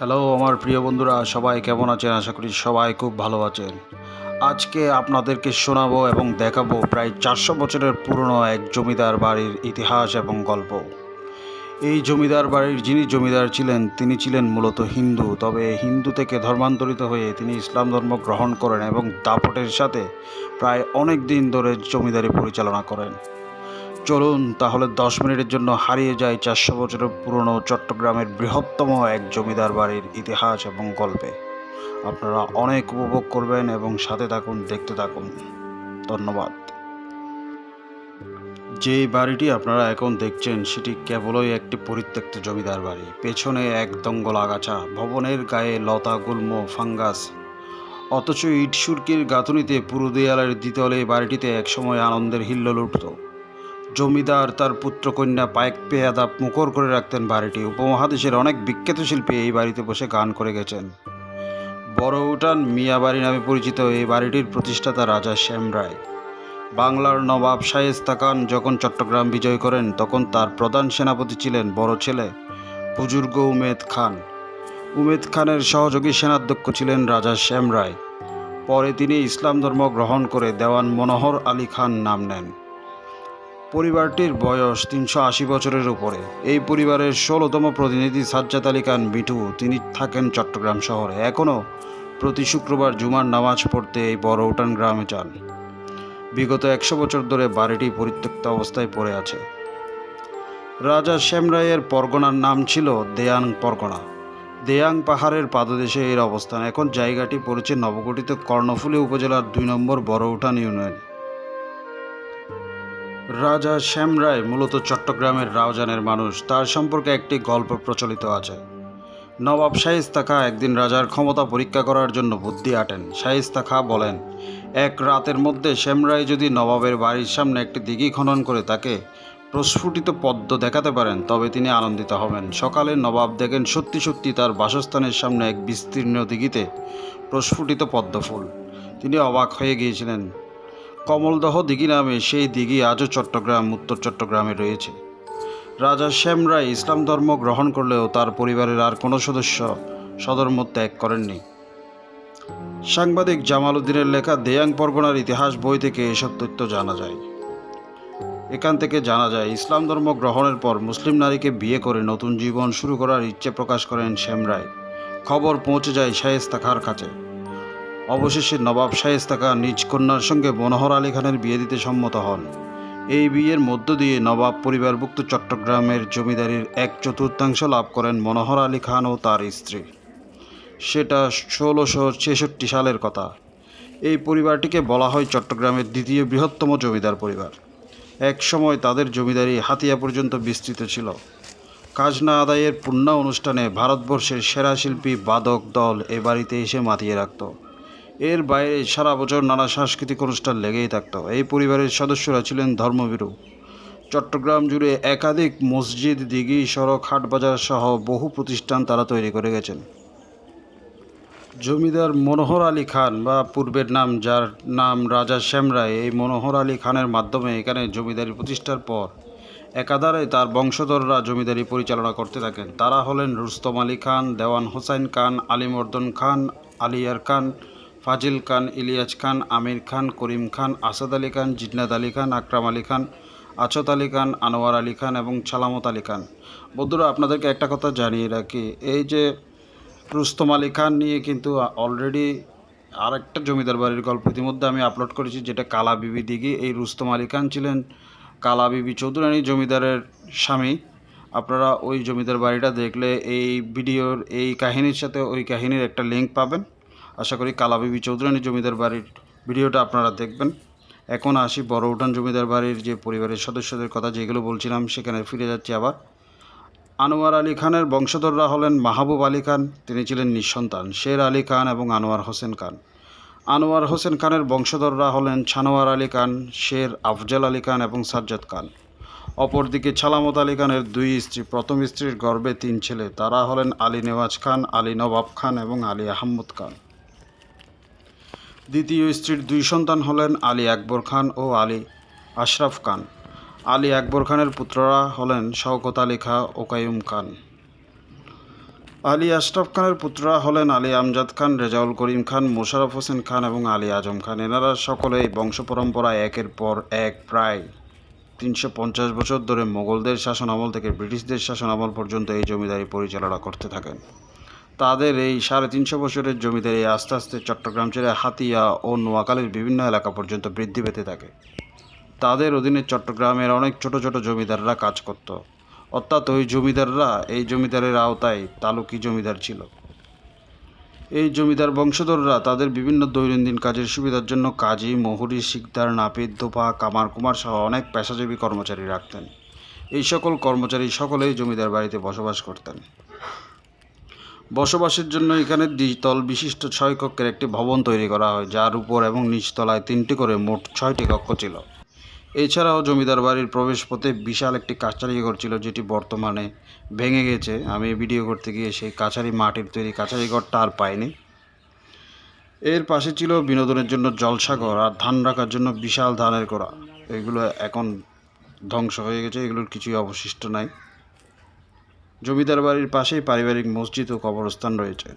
Hello আমার প্রিয় বন্ধুরা, সবাই কেমন আছেন? আশা করি সবাই খুব ভালো আছেন। আজকে আপনাদেরকে শোনাবো এবং দেখাবো প্রায় চারশো বছরের পুরনো এক জমিদার বাড়ির ইতিহাস এবং গল্প। এই জমিদার বাড়ির যিনি জমিদার ছিলেন, তিনি ছিলেন মূলত হিন্দু। তবে হিন্দু থেকে ধর্মান্তরিত হয়ে তিনি ইসলাম ধর্ম গ্রহণ করেন এবং দাপটের সাথে প্রায় অনেক দিন ধরে জমিদারি পরিচালনা করেন। চলুন তাহলে দশ মিনিটের জন্য হারিয়ে যায় চারশো বছরের পুরনো চট্টগ্রামের বৃহত্তম এক জমিদার বাড়ির ইতিহাস এবং গল্পে। আপনারা অনেক উপভোগ করবেন এবং সাথে থাকুন, দেখতে থাকুন। ধন্যবাদ। যে বাড়িটি আপনারা এখন দেখছেন, সেটি কেবলই একটি পরিত্যক্ত জমিদার বাড়ি। পেছনে এক দঙ্গল আগাছা, ভবনের গায়ে লতা, গুল্ম, ফাঙ্গাস। অথচ ইট, সুরকির গাঁথুনিতে পুরো দেয়ালের দ্বিতলে বাড়িটিতে একসময় আনন্দের হিল্লোল উঠত। জমিদার তার পুত্রকন্যা পায়েক পেয়াদা মুখর করে রাখতেন বাড়িটি। উপমহাদেশের অনেক বিখ্যাত শিল্পী এই বাড়িতে বসে গান করে গেছেন। বড় উঠান মিয়া বাড়ি নামে পরিচিত এই বাড়িটির প্রতিষ্ঠাতা রাজা শ্যাম রায়। বাংলার নবাব শায়েস্তা খান যখন চট্টগ্রাম বিজয় করেন, তখন তার প্রধান সেনাপতি ছিলেন বড় ছেলে বুজুর্গ উমেদ খান। উমেদ খানের সহযোগী সেনাধ্যক্ষ ছিলেন রাজা শ্যাম রায়। পরে তিনি ইসলাম ধর্ম গ্রহণ করে দেওয়ান মনোহর আলী খান নাম নেন। পরিবারটির বয়স তিনশো আশি বছরের উপরে। এই পরিবারের ষোলোতম প্রতিনিধি সাজ্জাদ আলী খান মিঠু, তিনি থাকেন চট্টগ্রাম শহরে। এখনও প্রতি শুক্রবার জুমার নামাজ পড়তে এই বড় উঠান গ্রামে যান। বিগত একশো বছর ধরে বাড়িটি পরিত্যক্ত অবস্থায় পড়ে আছে। রাজা শ্যামরায়ের পরগনার নাম ছিল দেয়াং পরগনা। দেয়াং পাহাড়ের পাদদেশে এর অবস্থান। এখন জায়গাটি পড়েছে নবগঠিত কর্ণফুলী উপজেলার দুই নম্বর বড় উঠান ইউনিয়ন। রাজা শ্যাম রায় মূলত চট্টগ্রামের রাউজানের মানুষ। তার সম্পর্কে একটি গল্প প্রচলিত আছে। নবাব শাহিস্তা খা একদিন রাজার ক্ষমতা পরীক্ষা করার জন্য বুদ্ধি আটেন। শাহিস্তা খা বলেন, এক রাতের মধ্যে শ্যাম রায় যদি নবাবের বাড়ির সামনে একটি দিঘি খনন করে তাকে প্রস্ফুটিত পদ্ম দেখাতে পারেন, তবে তিনি আনন্দিত হবেন। সকালে নবাব দেখেন সত্যি সত্যি তার বাসস্থানের সামনে এক বিস্তীর্ণ দিঘিতে প্রস্ফুটিত পদ্ম ফুল তিনি অবাক হয়ে গিয়েছিলেন। কমলদহ দিঘি নামে সেই দিঘি আজও চট্টগ্রাম, উত্তর চট্টগ্রামে রয়েছে। রাজা শ্যাম রায় ইসলাম ধর্ম গ্রহণ করলেও তার পরিবারের আর কোনো সদস্য সদরমত ত্যাগ করেননি। সাংবাদিক জামাল উদ্দিনের লেখা দেয়াং পরগনার ইতিহাস বই থেকে এসব তথ্য জানা যায়। এখান থেকে জানা যায়, ইসলাম ধর্ম গ্রহণের পর মুসলিম নারীকে বিয়ে করে নতুন জীবন শুরু করার ইচ্ছে প্রকাশ করেন শ্যাম রায়। খবর পৌঁছে যায় শায়েস্তা খার কাছে। অবশেষে নবাব শায়েস্তা খান নিজ কন্যার সঙ্গে মনোহর আলী খানের বিয়ে দিতে সম্মত হন। এই বিয়ের মধ্য দিয়ে নবাব পরিবারভুক্ত চট্টগ্রামের জমিদারির এক চতুর্থাংশ লাভ করেন মনোহর আলী খান ও তার স্ত্রী। সেটা ষোলোশো ছেষট্টি সালের কথা। এই পরিবারটিকে বলা হয় চট্টগ্রামের দ্বিতীয় বৃহত্তম জমিদার পরিবার। এক সময় তাদের জমিদারি হাতিয়া পর্যন্ত বিস্তৃত ছিল। খাজনা আদায়ের পূর্ণ অনুষ্ঠানে ভারতবর্ষের সেরা শিল্পী বাদক দল এ বাড়িতে এসে মাতিয়ে রাখত। এর বাইরে সারা বছর নানা সাংস্কৃতিক অনুষ্ঠান লেগেই থাকত এই পরিবারের সদস্যরা ছিলেন ধর্মভীরু। চট্টগ্রাম জুড়ে একাধিক মসজিদ, দিঘি, সড়ক, হাটবাজার সহ বহু প্রতিষ্ঠান তারা তৈরি করে গেছেন। জমিদার মনোহর আলী খান বা পূর্বের নাম যার নাম রাজা শ্যামরায় এই মনোহর আলী খানের মাধ্যমে এখানে জমিদারি প্রতিষ্ঠার পর একাধারে তার বংশধররা জমিদারি পরিচালনা করতে থাকেন। তারা হলেন রুস্তম আলী খান, দেওয়ান হোসাইন খান আলিমর্দন খান আলিয়ার খান ফাজিল খান, ইলিয়াস খান, আমির খান, করিম খান, আসাদ আলী খান, জিন্নাত আলী খান, আকরাম আলী খান, আছত আলী খান, আনোয়ার আলী খান এবং সালামত আলী খান। বন্ধুরা, আপনাদেরকে একটা কথা জানিয়ে রাখি। এই যে রুস্তম আলী খান নিয়ে কিন্তু অলরেডি আরেকটা জমিদার বাড়ির গল্প ইতিমধ্যে আমি আপলোড করেছি, যেটা কালা বিবি দিঘি। এই রুস্তম আলী খান ছিলেন কালা বিবি চৌধুরানী জমিদারের স্বামী। আপনারা ওই জমিদার বাড়িটা দেখলে এই ভিডিওর এই কাহিনীর সাথে ওই কাহিনীর একটা লিঙ্ক পাবেন। আশা করি কালা বিবি চৌধুরানী জমিদার বাড়ির ভিডিওটা আপনারা দেখবেন। এখন আসি বড় উঠান জমিদার বাড়ির যে পরিবারের সদস্যদের কথা যেগুলো বলছিলাম, সেখানে ফিরে যাচ্ছি আবার। আনোয়ার আলী খানের বংশধররা হলেন মাহবুব আলী খান, তিনি ছিলেন নিঃসন্তান, শের আলী খান এবং আনোয়ার হোসেন খান। আনোয়ার হোসেন খানের বংশধররা হলেন ছানোয়ার আলী খান, শের আফজাল আলী খান এবং সাজ্জাদ খান। অপরদিকে ছালামত আলী খানের দুই স্ত্রী, প্রথম স্ত্রীর গর্ভে তিন ছেলে, তারা হলেন আলী নেওয়াজ খান, আলী নবাব খান এবং আলী আহম্মদ খান। দ্বিতীয় স্ত্রীর দুই সন্তান হলেন আলী আকবর খান ও আলী আশরাফ খান। আলী আকবর খানের পুত্ররা হলেন শওকত আলী খা ও কাইয়ুম খান। আলী আশরাফ খানের পুত্ররা হলেন আলী আমজাদ খান, রেজাউল করিম খান, মোশারফ হোসেন খান এবং আলী আজম খান। এনারা সকলেই বংশ পরম্পরায় একের পর এক প্রায় তিনশো পঞ্চাশ বছর ধরে মোগলদের শাসন আমল থেকে ব্রিটিশদের শাসন আমল পর্যন্ত এই জমিদারি পরিচালনা করতে থাকেন। তাদের এই সাড়ে তিনশো বছরের জমিদারি আস্তে আস্তে চট্টগ্রাম ছেড়ে হাতিয়া ও নোয়াখালীর বিভিন্ন এলাকা পর্যন্ত বৃদ্ধি পেতে থাকে। তাদের অধীনে চট্টগ্রামের অনেক ছোট ছোট জমিদাররা কাজ করত। অর্থাৎ ওই জমিদাররা এই জমিদারের আওতায় তালুকি জমিদার ছিল। এই জমিদার বংশধররা তাদের বিভিন্ন দৈনন্দিন কাজের সুবিধার জন্য কাজী মহুরি শিকদার নাপিত দোপা কামার কুমার সহ অনেক পেশাজীবী কর্মচারী রাখতেন। এই সকল কর্মচারী সকলেই জমিদার বাড়িতে বসবাস করতেন। বসবাসের জন্য এখানে দ্বিতল বিশিষ্ট ছয় কক্ষের একটি ভবন তৈরি করা হয়, যার উপর এবং নিচতলায় তিনটি করে মোট ছয়টি কক্ষ ছিল। এছাড়াও জমিদার বাড়ির প্রবেশপথে বিশাল একটি কাছারি ঘর ছিল, যেটি বর্তমানে ভেঙে গেছে। আমি ভিডিও করতে গিয়ে সেই কাছারি মাটির তৈরি কাছারি ঘরটা আর পাইনি। এর পাশে ছিল বিনোদনের জন্য জলসাঘর আর ধান রাখার জন্য বিশাল ধানের করা এগুলো এখন ধ্বংস হয়ে গেছে, এগুলোর কিছুই অবশিষ্ট নাই। জমিদার বাড়ির পাশেই পারিবারিক মসজিদ ও কবরস্থান রয়েছে।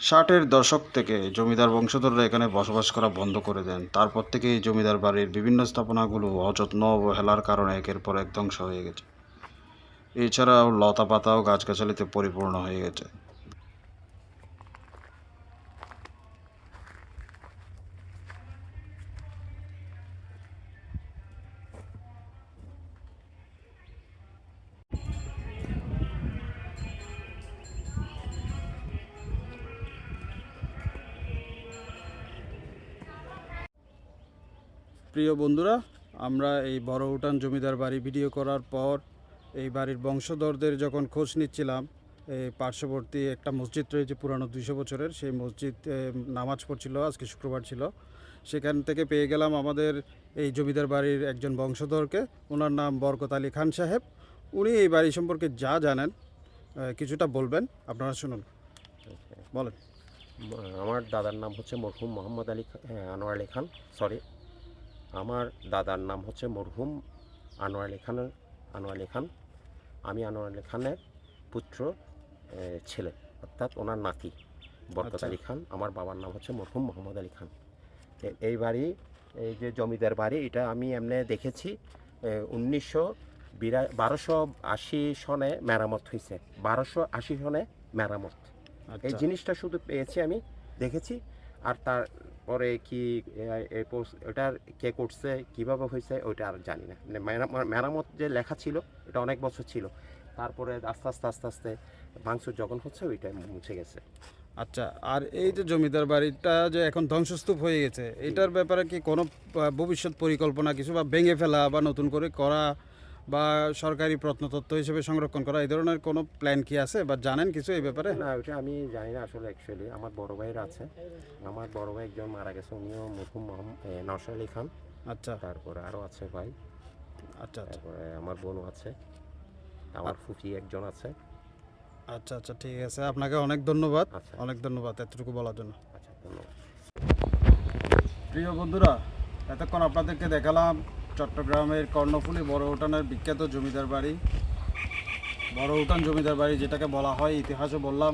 ষাটের দশক থেকে জমিদার বংশধররা এখানে বসবাস করা বন্ধ করে দেন। তারপর থেকে এই জমিদার বাড়ির বিভিন্ন স্থাপনাগুলো অযত্ন অবহেলার কারণে একের পর এক ধ্বংস হয়ে গেছে। এছাড়াও লতা পাতা ও গাছগাছালিতে পরিপূর্ণ হয়ে গেছে। প্রিয় বন্ধুরা, আমরা এই বড় উঠান জমিদার বাড়ি ভিডিও করার পর এই বাড়ির বংশধরদের যখন খোঁজ নিচ্ছিলাম এই পার্শ্ববর্তী একটা মসজিদ রয়েছে পুরানো দুইশো বছরের, সেই মসজিদ নামাজ পড়ছিল, আজকে শুক্রবার ছিল। সেখান থেকে পেয়ে গেলাম আমাদের এই জমিদার বাড়ির একজন বংশধরকে, ওনার নাম বরকত আলী খান সাহেব। উনি এই বাড়ি সম্পর্কে যা জানেন কিছুটা বলবেন, আপনারা শুনুন। বলেন। আমার দাদার নাম হচ্ছে মরহুম মোহাম্মদ আলী আনোয়ার আলী খান সরি আমার দাদার নাম হচ্ছে মরহুম আনোয়ার আলী খান আনোয়ার আলী খান। আমি আনোয়ার আলী খানের পুত্র ছেলে অর্থাৎ ওনার নাতি বরকত আচ্ছা। আলী খান। আমার বাবার নাম হচ্ছে মরহুম মোহাম্মদ আলী খান। এই বাড়ি এই যে জমিদার বাড়ি এটা আমি এমনি দেখেছি উনিশশো বিরা বারোশো আশি সনে মেরামত হয়েছে বারোশো আশি সনে মেরামত। এই আচ্ছা। জিনিসটা শুধু পেয়েছি আমি দেখেছি। আর তারপরে কি ওটার কে করছে কীভাবে হয়েছে ওইটা আর জানি না। মানে মেরা- মেরামত যে লেখা ছিল এটা অনেক বছর ছিল। তারপরে আস্তে আস্তে আস্তে আস্তে ভাঙচুর যখন হচ্ছে ওইটা মুছে গেছে। আচ্ছা আর এই যে জমিদার বাড়িটা যে এখন ধ্বংসস্তূপ হয়ে গেছে এটার ব্যাপারে কি কোনো ভবিষ্যৎ পরিকল্পনা কিছু বা ভেঙে ফেলা বা নতুন করে করা বা সরকারি প্রত্নতত্ত্ব হিসেবে সংরক্ষণ করা এই ধরনের কোনো প্ল্যান কি আছে বা জানেন কিছু এই ব্যাপারে? না ওইটা আমি জানি না আসলে অ্যাকচুয়ালি আমার বড় ভাইয়ের আছে। আমার বড় ভাই একজন মারা গেছে উনিও মরহুম নওশাদ আলী খান। আচ্ছা। তারপরে আরও আছে ভাই। আচ্ছা আচ্ছা। তারপরে আমার বোনও আছে। আমার ফুফি একজন আছে। আচ্ছা আচ্ছা ঠিক আছে। আপনাকে অনেক ধন্যবাদ। আচ্ছা। অনেক ধন্যবাদ এতটুকু বলার জন্য। আচ্ছা ধন্যবাদ। প্রিয় বন্ধুরা এতক্ষণ আপনাদেরকে দেখালাম চট্টগ্রামের কর্ণফুলী বড় উঠানের বিখ্যাত জমিদার বাড়ি। বড় উঠান জমিদার বাড়ি যেটাকে বলা হয়, ইতিহাসও বললাম।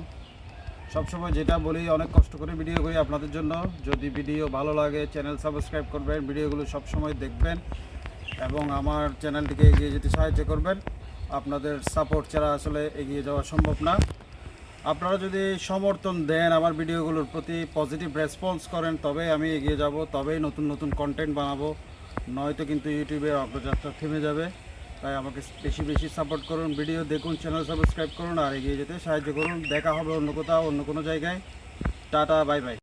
সবসময় যেটা বলি, অনেক কষ্ট করে ভিডিও করি আপনাদের জন্য। যদি ভিডিও ভালো লাগে, চ্যানেল সাবস্ক্রাইব করবেন, ভিডিওগুলো সবসময় দেখবেন এবং আমার চ্যানেলটিকে এগিয়ে যেতে সাহায্য করবেন। আপনাদের সাপোর্ট ছাড়া আসলে এগিয়ে যাওয়া সম্ভব না। আপনারা যদি সমর্থন দেন আমার ভিডিওগুলোর প্রতি পজিটিভ রেসপন্স করেন তবে আমি এগিয়ে যাব, তবেই নতুন নতুন কন্টেন্ট বানাবো। নয়তো কিন্তু ইউটিউবের অগ্রযাত্রা থেমে যাবে। তাই আমাকে বেশি বেশি সাপোর্ট করুন ভিডিও দেখুন চ্যানেল সাবস্ক্রাইব করুন আর এগিয়ে যেতে সাহায্য করুন। দেখা হবে অন্য কোথাও, অন্য কোনো জায়গায়। Tata bye bye